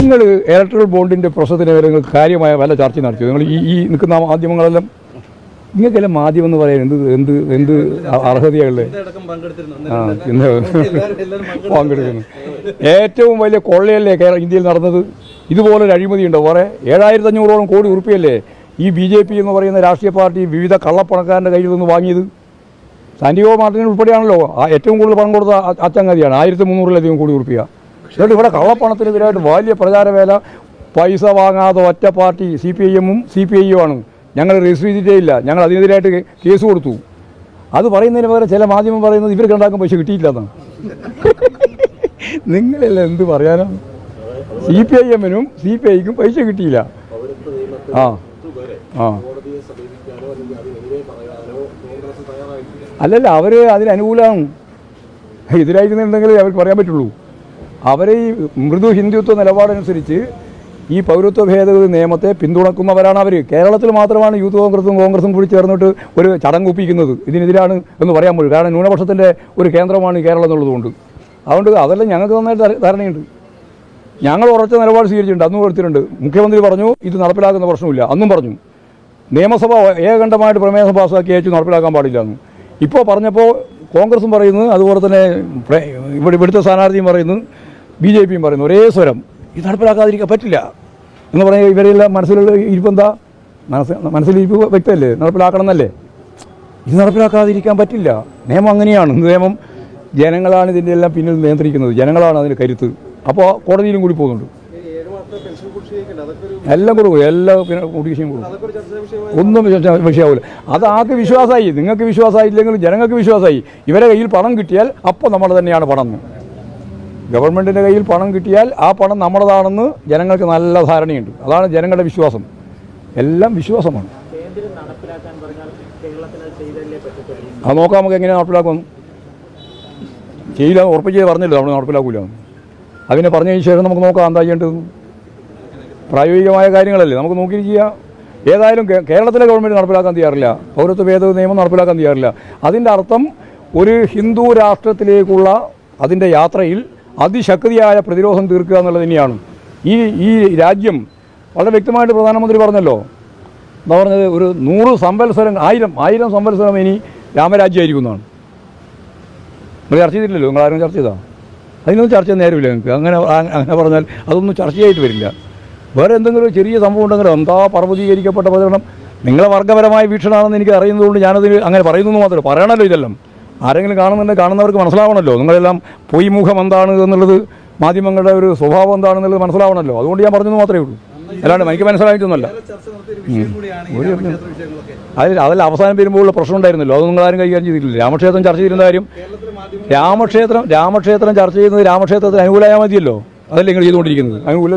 നിങ്ങൾ ഇലക്ട്രൽ ബോണ്ടിന്റെ പ്രശ്നത്തിന് നിങ്ങൾ കാര്യമായ വല്ല ചർച്ച നടത്തി നിങ്ങൾ ഈ ഈ നിൽക്കുന്ന മാധ്യമങ്ങളെല്ലാം നിങ്ങൾക്കെല്ലാം മാധ്യമം എന്ന് പറയാൻ എന്ത് എന്ത് എന്ത് അർഹതയാണല്ലേ പങ്കെടുക്കുന്നു. ഏറ്റവും വലിയ കൊള്ളയല്ലേ കേരള ഇന്ത്യയിൽ നടന്നത്? ഇതുപോലൊരു അഴിമതിയുണ്ടോ? കുറേ ഏഴായിരത്തി അഞ്ഞൂറോളം കോടി ഉറുപ്പിയല്ലേ ഈ ബി ജെ പി എന്ന് പറയുന്ന രാഷ്ട്രീയ പാർട്ടി വിവിധ കള്ളപ്പണക്കാരന്റെ കയ്യിൽ നിന്ന് വാങ്ങിയത്? സാന്റിയോ മാർട്ടിൻ ഉൾപ്പെടെയാണല്ലോ ഏറ്റവും കൂടുതൽ പണം കൊടുത്ത അച്ചങ്ങതിയാണ് ആയിരത്തി മുന്നൂറിലധികം കോടി ഉറുപ്പിക എന്നിട്ട് ഇവിടെ കള്ളപ്പണത്തിനെതിരായിട്ട് വലിയ പ്രചാരവേല പൈസ വാങ്ങാതെ ഒറ്റ പാർട്ടി സി പി ഐ എമ്മും സി പി ഐ ആണ്. ഞങ്ങൾ രജിസ്റ്റർ ചെയ്തിട്ടേ ഇല്ല. ഞങ്ങൾ അതിനെതിരായിട്ട് കേസ് കൊടുത്തു. അത് പറയുന്നതിന് പകരം ചില മാധ്യമം പറയുന്നത് ഇവർക്ക് ഉണ്ടാക്കും പൈസ കിട്ടിയില്ലെന്നാണ് നിങ്ങളെല്ലാം എന്ത് പറയാനാണ്? സി പി ഐ എമ്മിനും സി പി ഐക്കും പൈസ കിട്ടിയില്ല. ആ. ആ. അല്ലല്ല അവർ അതിനനുകൂലമാണ് എതിരായിരുന്നുണ്ടെങ്കിൽ അവർക്ക് പറയാൻ പറ്റുള്ളൂ. അവരെ ഈ മൃദു ഹിന്ദുത്വ നിലപാടനുസരിച്ച് ഈ പൗരത്വ ഭേദഗതി നിയമത്തെ പിന്തുണക്കുന്നവരാണ് അവർ കേരളത്തിൽ മാത്രമാണ് യൂത്ത് കോൺഗ്രസും കോൺഗ്രസും കൂടി ചേർന്നിട്ട് ഒരു ചടങ്ങ് ഒപ്പിക്കുന്നത്. ഇതിനെതിരാണ് എന്ന് പറയാൻ പോലും കാരണം ന്യൂനപക്ഷത്തിന്റെ ഒരു കേന്ദ്രമാണ് കേരളം എന്നുള്ളതുകൊണ്ട് അതുകൊണ്ട് അതെല്ലാം ഞങ്ങൾക്ക് നന്നായിട്ട് ധാരണയുണ്ട്. ഞങ്ങൾ ഉറച്ച നിലപാട് സ്വീകരിച്ചിട്ടുണ്ട്. അന്നും എടുത്തിട്ടുണ്ട് മുഖ്യമന്ത്രി പറഞ്ഞു ഇത് നടപ്പിലാക്കുന്ന പ്രശ്നമില്ല. അന്നും പറഞ്ഞു. നിയമസഭ ഏകകണ്ഠമായിട്ട് പ്രമേയം പാസ്സാക്കി അയച്ചു നടപ്പിലാക്കാൻ പാടില്ല എന്ന്. ഇപ്പോൾ പറഞ്ഞപ്പോൾ കോൺഗ്രസും പറയുന്നു അതുപോലെ തന്നെ ഇവിടെ ഇവിടുത്തെ സ്ഥാനാർത്ഥിയും പറയുന്നു ബി ജെ പിയും പറയുന്നു ഒരേ സ്വരം. ഇത് നടപ്പിലാക്കാതിരിക്കാൻ പറ്റില്ല. എന്ന് പറഞ്ഞാൽ ഇവരെല്ലാം മനസ്സിലുള്ള ഇരിപ്പെന്താ മനസ്സ് മനസ്സിലിരിപ്പ് വ്യക്തമല്ലേ? നടപ്പിലാക്കണം എന്നല്ലേ ഇത് നടപ്പിലാക്കാതിരിക്കാൻ പറ്റില്ല. നിയമം അങ്ങനെയാണ്. നിയമം ജനങ്ങളാണ് ഇതിന്റെ എല്ലാം പിന്നിൽ നിയന്ത്രിക്കുന്നത്. ജനങ്ങളാണ് അതിന്റെ കരുത്ത്. അപ്പോൾ കോടതിയിലും കൂടി പോകുന്നുണ്ട്. എല്ലാം കൊടുക്കും. എല്ലാ കുടിശ്ശിയും കൊടുക്കും. ഒന്നും വിഷയാവില്ല അത് ആർക്ക് വിശ്വാസമായി? നിങ്ങൾക്ക് വിശ്വാസമായില്ലെങ്കിലും ജനങ്ങൾക്ക് വിശ്വാസമായി. ഇവരെ കയ്യിൽ പണം കിട്ടിയാൽ അപ്പോൾ നമ്മൾ തന്നെയാണ് പണം. ഗവൺമെന്റിന്റെ കയ്യിൽ പണം കിട്ടിയാൽ ആ പണം നമ്മുടേതാണെന്ന് ജനങ്ങൾക്ക് നല്ല ധാരണയുണ്ട്. അതാണ് ജനങ്ങളുടെ വിശ്വാസം. എല്ലാം വിശ്വാസമാണ്. അത് നോക്കാം നമുക്ക് എങ്ങനെ നടപ്പിലാക്കും ചെയ്യില്ല ഉറപ്പിച്ച് പറഞ്ഞില്ല നമ്മൾ നടപ്പിലാക്കൂല. അതിനെ പറഞ്ഞതിന് ശേഷം നമുക്ക് നോക്കാം എന്താ ചെയ്യേണ്ടത്. പ്രായോഗികമായ കാര്യങ്ങളല്ലേ നമുക്ക് നോക്കി ചെയ്യാം. ഏതായാലും കേരളത്തിലെ ഗവൺമെന്റ് നടപ്പിലാക്കാൻ തയ്യാറില്ല. പൗരത്വ ഭേദഗതി നിയമം നടപ്പിലാക്കാൻ തയ്യാറില്ല. അതിന്റെ അർത്ഥം ഒരു ഹിന്ദു രാഷ്ട്രത്തിലേക്കുള്ള അതിന്റെ യാത്രയിൽ അതിശക്തിയായ പ്രതിരോധം തീർക്കുക എന്നുള്ളത് തന്നെയാണ്. ഈ ഈ രാജ്യം വളരെ വ്യക്തമായിട്ട് പ്രധാനമന്ത്രി പറഞ്ഞല്ലോ. എന്താ പറഞ്ഞത്? ഒരു നൂറ് സംവത്സരം ആയിരം ആയിരം സംവത്സരം ഇനി രാമരാജ്യമായിരിക്കും എന്നാണ് നിങ്ങൾ ചർച്ച ചെയ്തിട്ടില്ലല്ലോ? നിങ്ങൾ ആരും ചർച്ച ചെയ്താ അതിനൊന്നും ചർച്ച നേരമില്ല നിങ്ങൾക്ക്. അങ്ങനെ അങ്ങനെ പറഞ്ഞാൽ അതൊന്നും ചർച്ചയായിട്ട് വരില്ല. വേറെ എന്തെങ്കിലും ചെറിയ സംഭവം ഉണ്ടെങ്കിലും എന്താ പർവതീകരിക്കപ്പെട്ട പ്രചരണം? നിങ്ങളെ വർഗപരമായ വീക്ഷണമാണെന്ന് എനിക്ക് അറിയുന്നതുകൊണ്ട് ഞാനതിന് അങ്ങനെ പറയുന്നു മാത്രമേ പറയണമല്ലോ ഇതെല്ലാം. ആരെങ്കിലും കാണുന്നുണ്ടെങ്കിൽ കാണുന്നവർക്ക് മനസ്സിലാവണമല്ലോ നിങ്ങളെല്ലാം പൊയ് മുഖം എന്താണ് എന്നുള്ളത് മാധ്യമങ്ങളുടെ ഒരു സ്വഭാവം എന്താണെന്നുള്ളത് മനസ്സിലാവണമല്ലോ അതുകൊണ്ട് ഞാൻ പറഞ്ഞത് മാത്രമേ ഉള്ളൂ. അല്ലാണ്ട് എനിക്ക് മനസ്സിലായിട്ടൊന്നുമല്ല. ഒരു അതിൽ അതിൽ അവസാനം വരുമ്പോഴുള്ള പ്രശ്നം ഉണ്ടായിരുന്നല്ലോ. അത് നിങ്ങൾ ആരും കൈകാര്യം ചെയ്തിട്ടില്ല. രാമക്ഷേത്രം ചർച്ച ചെയ്യുന്ന കാര്യം രാമക്ഷേത്രം രാമക്ഷേത്രം ചർച്ച ചെയ്യുന്നത് രാമക്ഷേത്രത്തിന് അനുകൂലമായാൽ മതിയല്ലോ. അതല്ലേ നിങ്ങൾ ചെയ്തുകൊണ്ടിരിക്കുന്നത്. അനുകൂലമല്ല